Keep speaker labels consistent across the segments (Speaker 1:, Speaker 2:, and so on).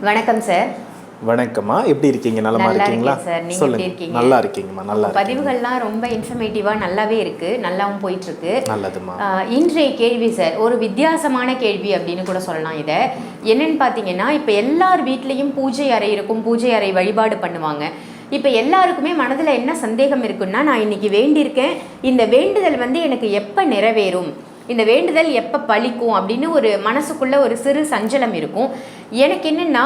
Speaker 1: வணக்கம் சார்
Speaker 2: வணக்கம்மா. எப்படி இருக்கீங்க? நலமா இருக்கீங்களா? சொல்லுங்க.
Speaker 1: இருக்கீங்க?
Speaker 2: நல்லா இருக்கீங்கம்மா. நல்லா
Speaker 1: பதிவுகள்லாம் ரொம்ப இன்ஃபர்மேட்டிவா நல்லாவே இருக்கு. நல்லாவும் போயிட்டு இருக்கு
Speaker 2: நல்லதும்மா.
Speaker 1: ஆஹ், இன்றைய கேள்வி சார் ஒரு வித்தியாசமான கேள்வி அப்படின்னு கூட சொல்லலாம் இதை. என்னன்னு பார்த்தீங்கன்னா இப்போ எல்லார் வீட்லேயும் பூஜை அறை இருக்கும் பூஜை அறை வழிபாடு பண்ணுவாங்க. இப்போ எல்லாருக்குமே மனதில் என்ன சந்தேகம் இருக்குன்னா நான் இன்னைக்கு வேண்டியிருக்கேன். இந்த வேண்டுதல் வந்து எனக்கு எப்போ நிறைவேறும்? இந்த வேண்டுதல் எப்போ பழிக்கும் அப்படின்னு ஒரு மனசுக்குள்ளே ஒரு சிறு சஞ்சலம் இருக்கும். எனக்கு என்னென்னா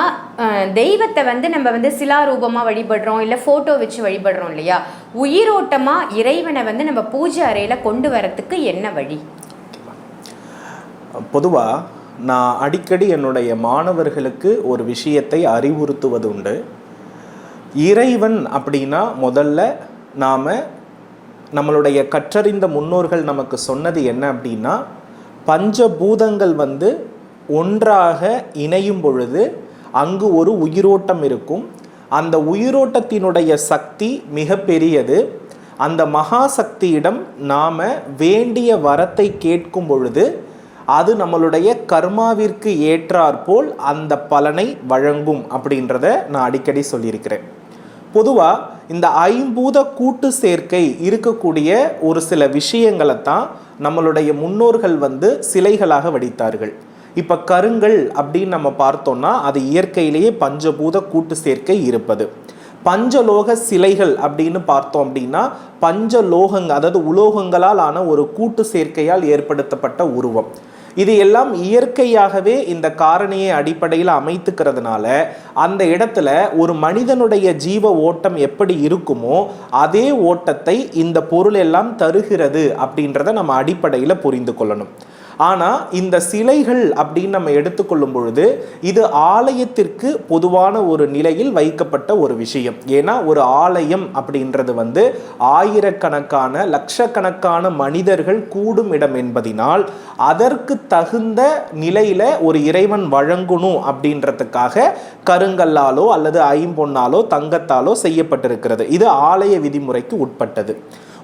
Speaker 1: தெய்வத்தை வந்து நம்ம வந்து சிலாரூபமாக வழிபடுறோம் இல்லை ஃபோட்டோ வச்சு வழிபடுறோம் இல்லையா? உயிரோட்டமாக இறைவனை வந்து நம்ம பூஜை அறையில் கொண்டு வரத்துக்கு என்ன வழி?
Speaker 2: பொதுவாக நான் அடிக்கடி என்னுடைய மாணவர்களுக்கு ஒரு விஷயத்தை அறிவுறுத்துவது உண்டு இறைவன் அப்படின்னா முதல்ல நாம் நம்மளுடைய கற்றறிந்த முன்னோர்கள் நமக்கு சொன்னது என்ன அப்படின்னா பஞ்சபூதங்கள் வந்து ஒன்றாக இணையும் பொழுது அங்கு ஒரு உயிரோட்டம் இருக்கும். அந்த உயிரோட்டத்தினுடைய சக்தி மிக பெரியது. அந்த மகா சக்தியிடம் நாம் வேண்டிய வரத்தை கேட்கும் பொழுது அது நம்மளுடைய கர்மாவிற்கு ஏற்றாற்போல் அந்த பலனை வழங்கும் அப்படின்றத நான் அடிக்கடி சொல்லியிருக்கிறேன். பொதுவாக இந்த ஐம்பூத கூட்டு சேர்க்கை இருக்கக்கூடிய ஒரு சில விஷயங்களை தான் நம்மளுடைய முன்னோர்கள் வந்து சிலைகளாக வடித்தார்கள். இப்போ கருங்கல் அப்படின்னு நம்ம பார்த்தோம்னா அது இயற்கையிலேயே பஞ்சபூத கூட்டு சேர்க்கை இருப்பது. பஞ்சலோக சிலைகள் அப்படின்னு பார்த்தோம் அப்படின்னா பஞ்சலோகங்க அதாவது உலோகங்களால் ஆன ஒரு கூட்டு சேர்க்கையால் ஏற்படுத்தப்பட்ட உருவம். இது எல்லாம் இயற்கையாகவே இந்த காரணியை அடிப்படையில் அமைத்துக்கிறதுனால அந்த இடத்துல ஒரு மனிதனுடைய ஜீவ ஓட்டம் எப்படி இருக்குமோ அதே ஓட்டத்தை இந்த பொருள் எல்லாம் தருகிறது அப்படின்றத நம்ம அடிப்படையில் புரிந்து கொள்ளணும். ஆனால் இந்த சிலைகள் அப்படின்னு நம்ம எடுத்துக்கொள்ளும் பொழுது இது ஆலயத்திற்கு பொதுவான ஒரு நிலையில் வைக்கப்பட்ட ஒரு விஷயம். ஏன்னா ஒரு ஆலயம் அப்படின்றது வந்து ஆயிரக்கணக்கான லட்சக்கணக்கான மனிதர்கள் கூடும் இடம் என்பதினால் அதற்கு தகுந்த நிலையில் ஒரு இறைவன் வழங்கணும் அப்படின்றதுக்காக கருங்கல்லாலோ அல்லது ஐம்பொன்னாலோ தங்கத்தாலோ செய்யப்பட்டிருக்கிறது. இது ஆலய விதிமுறைக்கு உட்பட்டது.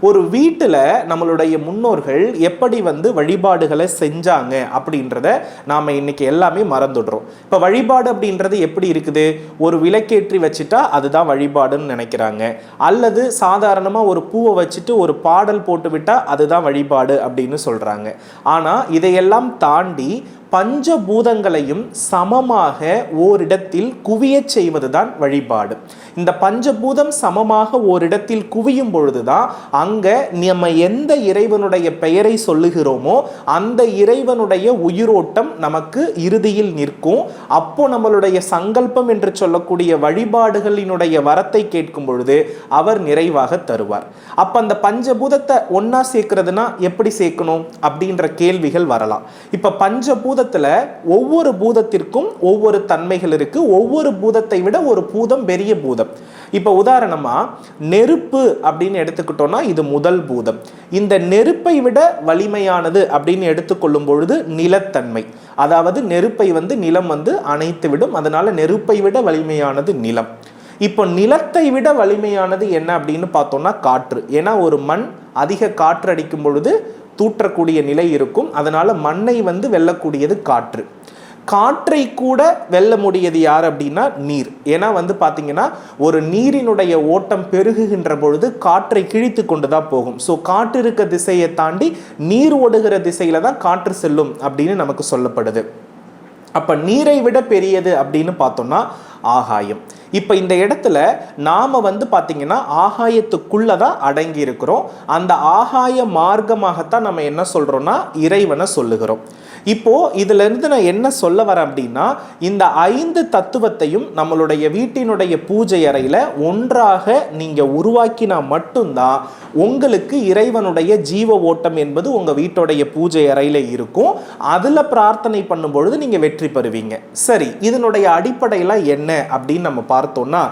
Speaker 2: ஒரு வீட்டில் நம்மளுடைய முன்னோர்கள் எப்படி வந்து வழிபாடுகளை செஞ்சாங்க அப்படின்றத நாம் இன்னைக்கு எல்லாமே மறந்துடுறோம். இப்போ வழிபாடு அப்படின்றது எப்படி இருக்குது? ஒரு விளக்கேற்றி வச்சுட்டா அதுதான் வழிபாடுன்னு நினைக்கிறாங்க. அல்லது சாதாரணமாக ஒரு பூவை வச்சுட்டு ஒரு பாடல் போட்டு விட்டால் அதுதான் வழிபாடு அப்படின்னு சொல்கிறாங்க ஆனால் இதையெல்லாம் தாண்டி பஞ்சபூதங்களையும் சமமாக ஓரிடத்தில் குவியச் செய்வதுதான் வழிபாடு. இந்த பஞ்சபூதம் சமமாக ஓரிடத்தில் குவியும் பொழுதுதான் அங்க நம்ம எந்த இறைவனுடைய பெயரை சொல்லுகிறோமோ அந்த இறைவனுடைய உயிரோட்டம் நமக்கு இறுதியில் நிற்கும். அப்போ நம்மளுடைய சங்கல்பம் என்று சொல்லக்கூடிய வழிபாடுகளினுடைய வரத்தை கேட்கும் பொழுது அவர் நிறைவாக தருவார். அப்ப அந்த பஞ்சபூதத்தை ஒன்னா சேர்க்கிறதுனா எப்படி சேர்க்கணும் அப்படின்ற கேள்விகள் வரலாம். இப்ப பூதத்தில் ஒவ்வொரு பூதத்திற்கும் ஒவ்வொரு தன்மைகள் இருக்குது ஒவ்வொரு பூதத்தை விட ஒரு பூதம் பெரிய பூதம். இப்போ உதாரணமாக நெருப்பு அப்படின்னு எடுத்துக்கிட்டோம்னா இது முதல் பூதம். இந்த நெருப்பை விட வலிமையானது அப்படின்னு எடுத்துக்கொள்ளும் பொழுது நிலத்தன்மை. அதாவது நெருப்பை வந்து நிலம் வந்து அணைத்து விடும். அதனால் நெருப்பை விட வலிமையானது நிலம். இப்போ நிலத்தை விட வலிமையானது என்ன அப்படின்னு பார்த்தோம்னா காற்று. ஏன்னா ஒரு மண் அதிக காற்று அடிக்கும் பொழுது தூற்றக்கூடிய நிலை இருக்கும். அதனால் மண்ணை வந்து வெல்லக்கூடியது காற்று. காற்றை கூட வெல்ல முடியது யார் அப்படின்னா நீர். ஏன்னா வந்து பார்த்தீங்கன்னா ஒரு நீரினுடைய ஓட்டம் பெருகுகின்ற பொழுது காற்றை கிழித்து கொண்டு தான் போகும். ஸோ காற்று இருக்க திசையை தாண்டி நீர் ஓடுகிற திசையில தான் காற்று செல்லும் அப்படின்னு நமக்கு சொல்லப்படுது. அப்ப நீரை விட பெரியது அப்படின்னு பார்த்தோம்னா ஆகாயம். இப்போ இந்த இடத்துல நாம வந்து பார்த்தீங்கன்னா ஆகாயத்துக்குள்ளே தான் அடங்கி இருக்கிறோம் அந்த ஆகாய மார்க்கமாகத்தான் நம்ம என்ன சொல்றோம்னா இறைவனை சொல்லுகிறோம். இப்போ இதுல இருந்து நான் என்ன சொல்ல வரேன் அப்படின்னா இந்த ஐந்து தத்துவத்தையும் நம்மளுடைய வீட்டினுடைய பூஜை அறையில ஒன்றாக நீங்க உருவாக்கினா மட்டும்தான் உங்களுக்கு இறைவனுடைய ஜீவ ஓட்டம் என்பது உங்க வீட்டுடைய பூஜை அறையில இருக்கும். அதுல பிரார்த்தனை பண்ணும் பொழுது நீங்க வெற்றி பெறுவீங்க. சரி இதனுடைய அடிப்படையெல்லாம் என்ன அப்படின்னு நம்ம பார்த்தோம்னா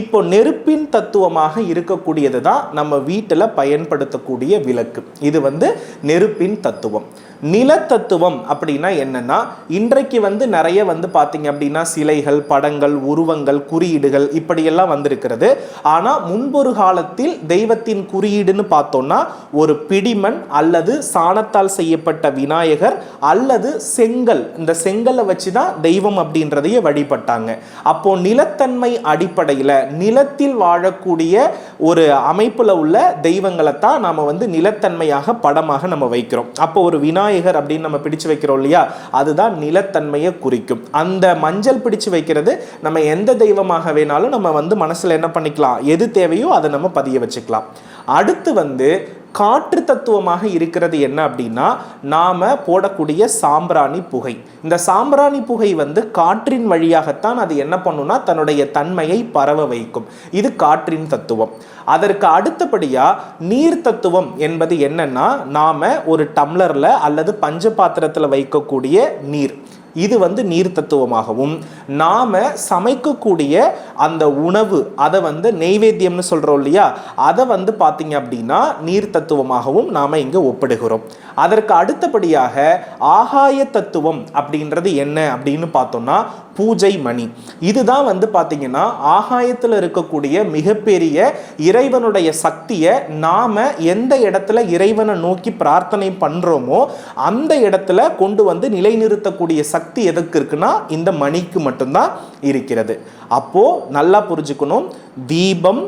Speaker 2: இப்போ நெருப்பின் தத்துவமாக இருக்கக்கூடியது தான் நம்ம வீட்டில் பயன்படுத்தக்கூடிய விளக்கு. இது வந்து நெருப்பின் தத்துவம். நிலத்தத்துவம் அப்படின்னா என்னன்னா இன்றைக்கு வந்து நிறைய வந்து பார்த்தீங்க அப்படின்னா சிலைகள் படங்கள் உருவங்கள் குறியீடுகள் இப்படியெல்லாம் வந்திருக்கிறது. ஆனால் முன்பொரு காலத்தில் தெய்வத்தின் குறியீடுன்னு பார்த்தோம்னா ஒரு பிடிமண் அல்லது சாணத்தால் செய்யப்பட்ட விநாயகர் அல்லது செங்கல். இந்த செங்கலை வச்சு தான் தெய்வம் அப்படின்றதையே வழிபட்டாங்க. அப்போ நிலத்தன்மை அடிப்படையில் நிலத்தில் வாழக்கூடிய ஒரு அமைப்பில் உள்ள தெய்வங்களை தான் நாம் வந்து நிலத்தன்மையாக படமாக நம்ம வைக்கிறோம். அப்போ ஒரு விநாயகர் அப்படின்னு நம்ம பிடிச்சு வைக்கிறோம் இல்லையா? அதுதான் நிலத்தன்மையை குறிக்கும். அந்த மஞ்சள் பிடிச்சு வைக்கிறது நம்ம எந்த தெய்வமாக வேணாலும் நம்ம வந்து மனசில் என்ன பண்ணிக்கலாம்? எது தேவையோ அதை நம்ம பதிய வச்சுக்கலாம். அடுத்து வந்து காற்று தத்துவமாக இருக்கிறது என்ன அப்படின்னா நாம் போடக்கூடிய சாம்பிராணி புகை. இந்த சாம்பிராணி புகை வந்து காற்றின் வழியாகத்தான் அது என்ன பண்ணுன்னா தன்னுடைய தன்மையை பரவ வைக்கும். இது காற்றின் தத்துவம். அதற்கு அடுத்தபடியாக நீர் தத்துவம் என்பது என்னன்னா நாம் ஒரு டம்ளரில் அல்லது பஞ்ச பாத்திரத்தில் வைக்கக்கூடிய நீர். இது வந்து நீர் தத்துவமாகவும். நாம் சமைக்கக்கூடிய அந்த உணவு அதை வந்து நெய்வேத்தியம்னு சொல்கிறோம் இல்லையா? அதை வந்து பார்த்திங்க அப்படின்னா நீர் தத்துவமாகவும் நாம் இங்கே ஒப்பிடுகிறோம். அதற்கு அடுத்தபடியாக ஆகாய தத்துவம் அப்படின்றது என்ன அப்படின்னு பார்த்தோம்னா பூஜை மணி. இதுதான் வந்து பார்த்தீங்கன்னா ஆகாயத்தில் இருக்கக்கூடிய மிகப்பெரிய இறைவனுடைய சக்தியை நாம் எந்த இடத்துல இறைவனை நோக்கி பிரார்த்தனை பண்ணுறோமோ அந்த இடத்துல கொண்டு வந்து நிலைநிறுத்தக்கூடிய சக்தி எதுக்கு இருக்குன்னா இந்த மணிக்கு மட்டும்தான் இருக்கிறது. அப்போ நல்லா புரிஞ்சுக்கணும். தீபம்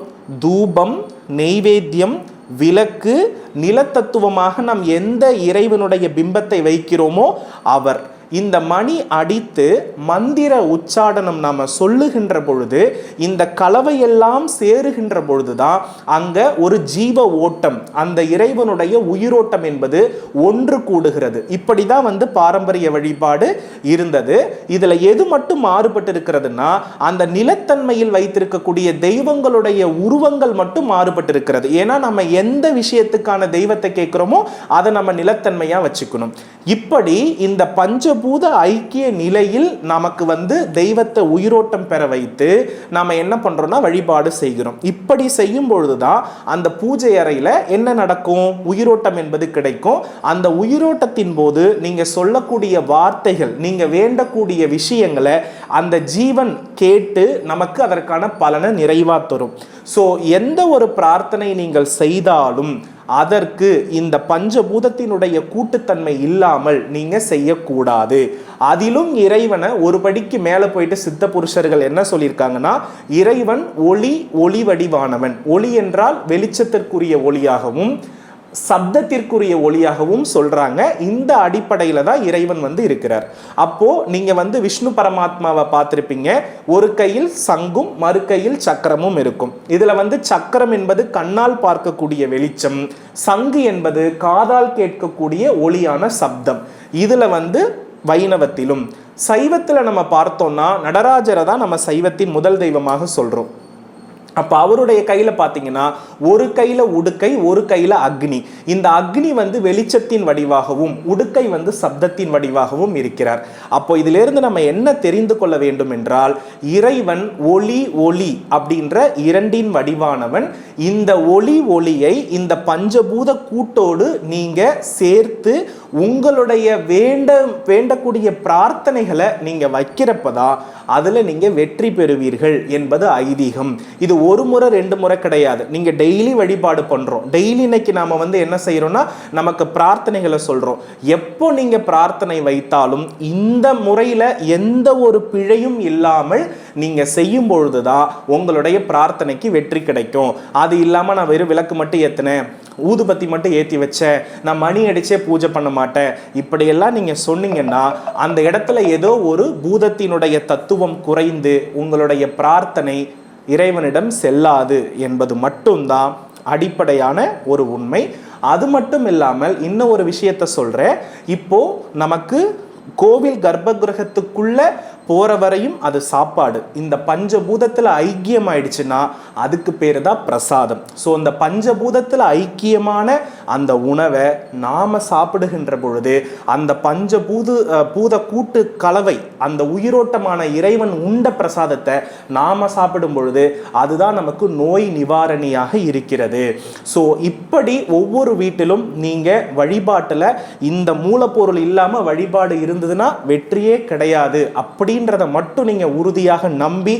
Speaker 2: தூபம் நெய்வேத்தியம் விளக்கு நிலத்தத்துவமாக நாம் எந்த இறைவனுடைய பிம்பத்தை வைக்கிறோமோ அவர் இந்த மணி அடித்து மந்திர உச்சாடனம் நாம் சொல்லுகின்ற பொழுது இந்த கலவையெல்லாம் சேருகின்ற பொழுதுதான் அங்கே ஒரு ஜீவ ஓட்டம் அந்த இறைவனுடைய உயிரோட்டம் என்பது ஒன்று கூடுகிறது. இப்படி தான் வந்து பாரம்பரிய வழிபாடு இருந்தது. இதில் எது மட்டும் மாறுபட்டு இருக்கிறதுனா அந்த நிலத்தன்மையில் வைத்திருக்கக்கூடிய தெய்வங்களுடைய உருவங்கள் மட்டும் மாறுபட்டு இருக்கிறது ஏன்னா நம்ம எந்த விஷயத்துக்கான தெய்வத்தை கேட்குறோமோ அதை நம்ம நிலத்தன்மையாக வச்சுக்கணும். இப்படி இந்த பஞ்ச பஞ்சபூத ஐக்கிய நிலையில் நமக்கு வந்து தெய்வத்தை உயிரோட்டம் பெற வைத்து நாம் என்ன பண்ணுறோன்னா வழிபாடு செய்கிறோம். இப்படி செய்யும் பொழுதுதான் அந்த பூஜை அறையில் என்ன நடக்கும்? உயிரோட்டம் என்பது கிடைக்கும். அந்த உயிரோட்டத்தின் போது நீங்கள் சொல்லக்கூடிய வார்த்தைகள் நீங்கள் வேண்டக்கூடிய விஷயங்களை அந்த ஜீவன் கேட்டு நமக்கு அதற்கான பலனை நிறைவாக தரும். ஸோ எந்த ஒரு பிரார்த்தனை நீங்கள் செய்தாலும் அதற்கு இந்த பஞ்சபூதத்தினுடைய கூட்டுத்தன்மை இல்லாமல் நீங்கள் செய்யக்கூடாது. அதிலும் இறைவனை ஒரு படிக்கு மேலே போயிட்டு சித்த புருஷர்கள் என்ன சொல்லியிருக்காங்கன்னா இறைவன் ஒளி ஒளி வடிவானவன். ஒளி என்றால் வெளிச்சத்திற்குரிய ஒளியாகவும் சப்தத்திற்குரிய ஒளியாகவும் சொல்கிறாங்க இந்த அடிப்படையில் தான் இறைவன் வந்து இருக்கிறார். அப்போது நீங்கள் வந்து விஷ்ணு பரமாத்மாவை பார்த்துருப்பீங்க. ஒரு கையில் சங்கும் மறு கையில் சக்கரமும் இருக்கும். இதில் வந்து சக்கரம் என்பது கண்ணால் பார்க்கக்கூடிய வெளிச்சம். சங்கு என்பது காதால் கேட்கக்கூடிய ஒளியான சப்தம். இதில் வந்து வைணவத்திலும். சைவத்தில் நம்ம பார்த்தோம்னா நடராஜரை தான் நம்ம சைவத்தின் முதல் தெய்வமாக சொல்கிறோம் அப்போ அவருடைய கையில் பார்த்தீங்கன்னா ஒரு கையில் உடுக்கை ஒரு கையில் அக்னி. இந்த அக்னி வந்து வெளிச்சத்தின் வடிவாகவும் உடுக்கை வந்து சப்தத்தின் வடிவாகவும் இருக்கிறார். அப்போ இதிலிருந்து நம்ம என்ன தெரிந்து கொள்ள வேண்டும் என்றால் இறைவன் ஒளி ஒளி அப்படின்ற இரண்டின் வடிவானவன் இந்த ஒளி ஒளியை இந்த பஞ்சபூத கூட்டோடு நீங்கள் சேர்த்து உங்களுடைய வேண்ட வேண்டக்கூடிய பிரார்த்தனைகளை நீங்கள் வைக்கிறப்ப தான் அதில் நீங்கள் வெற்றி பெறுவீர்கள் என்பது ஐதீகம். இது ஒரு முறை ரெண்டு முறை கிடையாது. நீங்க டெய்லி வழிபாடு பண்றோம். டெய்லி இன்னைக்கு நாம வந்து என்ன செய்யறோம்னா நமக்கு பிரார்த்தனைகளை சொல்றோம். எப்போ நீங்க பிரார்த்தனை வைத்தாலும் இந்த முறையில எந்த ஒரு பிழையும் இல்லாமல் நீங்க செய்யும் பொழுதுதான் உங்களுடைய பிரார்த்தனைக்கு வெற்றி கிடைக்கும். அது இல்லாம நான் வெறும் விளக்கு மட்டும் ஏத்தினேன் ஊதுபத்தி மட்டும் ஏற்றி வச்சேன் நான் மணி அடிச்சே பூஜை பண்ண மாட்டேன். இப்படியெல்லாம் நீங்கள் சொன்னீங்கன்னா அந்த இடத்துல ஏதோ ஒரு பூதத்தினுடைய தத்துவம் குறைந்து உங்களுடைய பிரார்த்தனை இறைவனிடம் செல்லாது என்பது மட்டும்தான் அடிப்படையான ஒரு உண்மை. அது மட்டும் இல்லாமல் இன்னும் ஒரு விஷயத்த சொல்கிறேன் இப்போ நமக்கு கோவில் கர்ப்பகிரகத்துக்குள்ள போகிற வரையும் அது சாப்பாடு. இந்த பஞ்சபூதத்தில் ஐக்கியம் ஆயிடுச்சுன்னா அதுக்கு பேர் தான் பிரசாதம். ஸோ அந்த பஞ்சபூதத்தில் ஐக்கியமான அந்த உணவை நாம் சாப்பிடுகின்ற பொழுது அந்த பஞ்சபூது பூத கூட்டு கலவை அந்த உயிரோட்டமான இறைவன் உண்ட பிரசாதத்தை நாம் சாப்பிடும் பொழுது அதுதான் நமக்கு நோய் நிவாரணியாக இருக்கிறது. ஸோ இப்படி ஒவ்வொரு வீட்டிலும் நீங்கள் வழிபாட்டில் இந்த மூலப்பொருள் இல்லாமல் வழிபாடு இருந்ததுன்னா வெற்றியே கிடையாது. அப்படின்றத மட்டும் நீங்க உறுதியாக நம்பி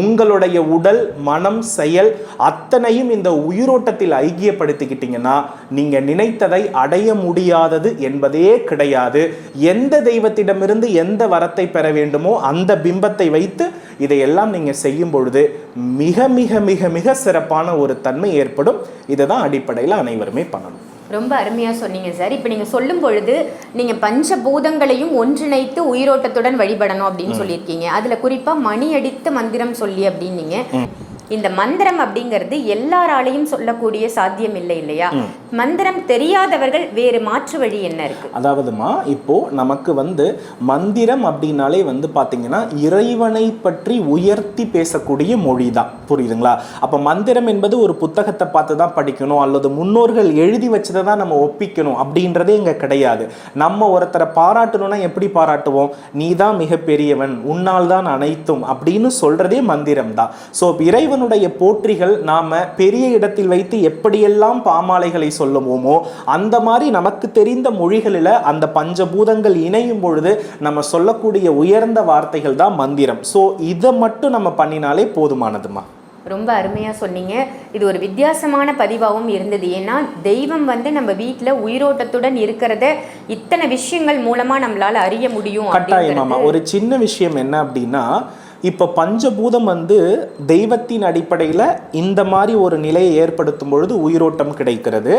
Speaker 2: உங்களுடைய உடல் மனம் செயல் அத்தனையும் இந்த உயிரோட்டத்தில் ஐக்கியப்படுத்திக்கிட்டீங்கன்னா நீங்க நினைத்ததை அடைய முடியாதது என்பதே கிடையாது. எந்த தெய்வத்திடமிருந்து எந்த வரத்தை பெற வேண்டுமோ அந்த பிம்பத்தை வைத்து இதையெல்லாம் நீங்க செய்யும் பொழுது மிக மிக மிக மிக சிறப்பான ஒரு தன்மை ஏற்படும். இதை தான் அடிப்படையில் அனைவருமே பண்ணணும்.
Speaker 1: ரொம்ப அருமையா சொன்னீங்க சார். இப்போ நீங்க சொல்லும் பொழுது நீங்க பஞ்சபூதங்களையும் ஒன்றிணைத்து உயிரோட்டத்துடன் வழிபடணும் அப்படின்னு சொல்லியிருக்கீங்க. அதுல குறிப்பா மணி அடித்த மந்திரம் சொல்லி அப்படின்னீங்க. இந்த மந்திரம் அப்படிங்கிறது எல்லாராலையும் சொல்லக்கூடிய சாத்தியம் இல்லை இல்லையா மந்திரம் தெரியாதவர்கள் வேறு மாற்று வழி என்ன இருக்கு?
Speaker 2: அதாவதுமா இப்போ நமக்கு வந்து மந்திரம் அப்படின்னாலே வந்து பாத்தீங்கன்னா இறைவனை பற்றி உயர்த்தி பேசக்கூடிய மொழி தான் புரியுதுங்களா? அப்போ மந்திரம் என்பது ஒரு புத்தகத்தை பார்த்து தான் படிக்கணும் அல்லது முன்னோர்கள் எழுதி வச்சதை தான் நம்ம ஒப்பிக்கணும் அப்படின்றதே இங்கே கிடையாது. நம்ம ஒருத்தரை பாராட்டணும்னா எப்படி பாராட்டுவோம்? நீ தான் மிகப்பெரியவன் உன்னால் தான் அனைத்தும் அப்படின்னு சொல்றதே மந்திரம் தான் ஸோ இறைவனுடைய போற்றிகள் நாம பெரிய இடத்தில் வைத்து எப்படியெல்லாம் பாமாலைகளை சொல்லுவோமோ அந்த மாதிரி நமக்கு தெரிந்த மொழிகளில் அந்த பஞ்சபூதங்கள் இணையும் பொழுது நம்ம சொல்லக்கூடிய உயர்ந்த வார்த்தைகள் தான் மந்திரம். ஸோ இதை மட்டும் நம்ம பண்ணினாலே போதுமானதுமா?
Speaker 1: ரொம்ப அருமையா சொன்னீங்க. இது ஒரு வித்தியாசமான பதிவாகவும் இருந்தது. ஏன்னா தெய்வம் வந்து நம்ம வீட்ல உயிரோட்டத்துடன் இருக்கிறத இத்தனை விஷயங்கள் மூலமா நம்மளால அறிய முடியும்
Speaker 2: கட்டாயமாமா ஒரு சின்ன விஷயம் என்ன அப்படின்னா இப்போ பஞ்சபூதம் வந்து தெய்வத்தின் அடிப்படையில் இந்த மாதிரி ஒரு நிலையை ஏற்படுத்தும் பொழுது உயிரோட்டம் கிடைக்கிறது.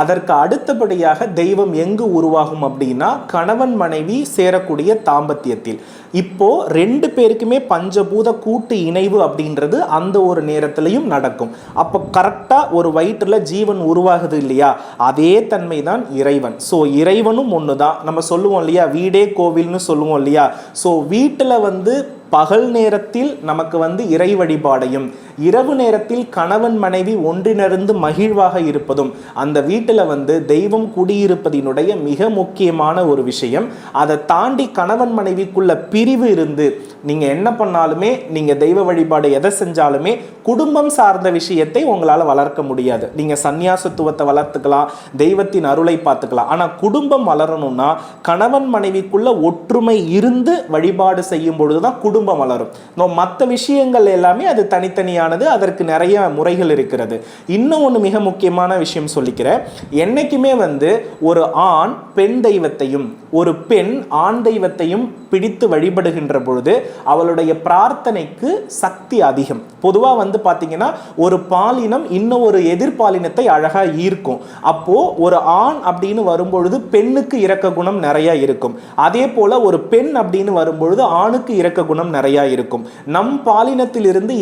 Speaker 2: அதற்கு அடுத்தபடியாக தெய்வம் எங்கு உருவாகும் அப்படின்னா கணவன் மனைவி சேரக்கூடிய தாம்பத்தியத்தில். இப்போ ரெண்டு பேருக்குமே பஞ்சபூத கூட்டு இணைவு அப்படின்றது அந்த ஒரு நேரத்திலையும் நடக்கும். அப்போ கரெக்டாக ஒரு வயிற்றில் ஜீவன் உருவாகுது இல்லையா? அதே தன்மை தான் இறைவன். ஸோ இறைவனும் ஒன்று தான் நம்ம சொல்லுவோம் இல்லையா? வீடே கோவில்னு சொல்லுவோம் இல்லையா? ஸோ வீட்டில் வந்து பகல் நேரத்தில் நமக்கு வந்து இறை வழிபாடையும் இரவு நேரத்தில் கணவன் மனைவி ஒன்றிணர்ந்து மகிழ்வாக இருப்பதும் அந்த வீட்டில் வந்து தெய்வம் குடியிருப்பதினுடைய மிக முக்கியமான ஒரு விஷயம். அதை தாண்டி கணவன் மனைவிக்குள்ள பிரிவு இருந்து நீங்க என்ன பண்ணாலுமே நீங்க தெய்வ வழிபாடு எதை செஞ்சாலுமே குடும்பம் சார்ந்த விஷயத்தை உங்களால வளர்க்க முடியாது. நீங்க சந்நியாசத்துவத்தை வளர்த்துக்கலாம் தெய்வத்தின் அருளை பார்த்துக்கலாம். ஆனா குடும்பம் வளரணும்னா கணவன் மனைவிக்குள்ள ஒற்றுமை இருந்து வழிபாடு செய்யும் பொழுதுதான் குடும்பம் வளரும். மற்ற விஷயங்கள் எல்லாமே அது தனித்தனியாக தனித்தனியானது அதற்கு நிறைய முறைகள் இருக்கிறது. இன்னும் ஒன்று மிக முக்கியமான விஷயம் சொல்லிக்கிறேன். என்னைக்குமே வந்து ஒரு ஆண் பெண் தெய்வத்தையும் ஒரு பெண் ஆண் தெய்வத்தையும் பிடித்து வழிபடுகின்ற பொழுது அவளுடைய பிரார்த்தனைக்கு சக்தி அதிகம். பொதுவாக வந்து பார்த்தீங்கன்னா ஒரு பாலினம் இன்னும் ஒரு எதிர்பாலினத்தை அழகாக ஈர்க்கும். அப்போ ஒரு ஆண் அப்படின்னு வரும்பொழுது பெண்ணுக்கு இறக்க குணம் நிறைய இருக்கும். அதே போல ஒரு பெண் அப்படின்னு வரும்பொழுது ஆணுக்கு இறக்க குணம் நிறையா இருக்கும். நம் பாலினத்திலிருந்து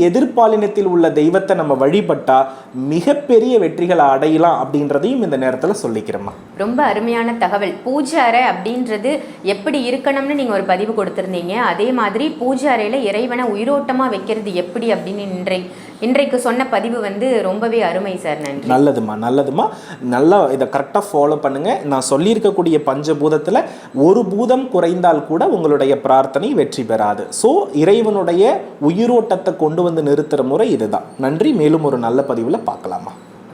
Speaker 2: ஆலயத்தில் உள்ள தெய்வத்தை நம்ம வழிபட்டா மிகப்பெரிய வெற்றிகளை அடையலாம் அப்படின்றதையும் இந்த நேரத்தில் சொல்லிக்கிறோமா
Speaker 1: ரொம்ப அருமையான தகவல். பூஜை அறை அப்படின்றது எப்படி இருக்கணும்னு நீங்கள் ஒரு பதிவு கொடுத்துருந்தீங்க. அதே மாதிரி பூஜை அறையில் இறைவனை உயிரோட்டமாக வைக்கிறது எப்படி அப்படின்னு இன்றை இன்றைக்கு சொன்ன பதிவு வந்து ரொம்பவே அருமை சார் நன்றி.
Speaker 2: நல்லதுமா நல்லதுமா நல்லா இதை கரெக்டாக ஃபாலோ பண்ணுங்க. நான் சொல்லியிருக்கக்கூடிய பஞ்சபூதத்தில் ஒரு பூதம் குறைந்தால் கூட உங்களுடைய பிரார்த்தனை வெற்றி பெறாது. ஸோ இறைவனுடைய உயிரோட்டத்தை கொண்டு வந்து நிறுத்துற முறை இதுதான். நன்றி. மேலும் ஒரு நல்ல பதிவில் பார்க்கலாமா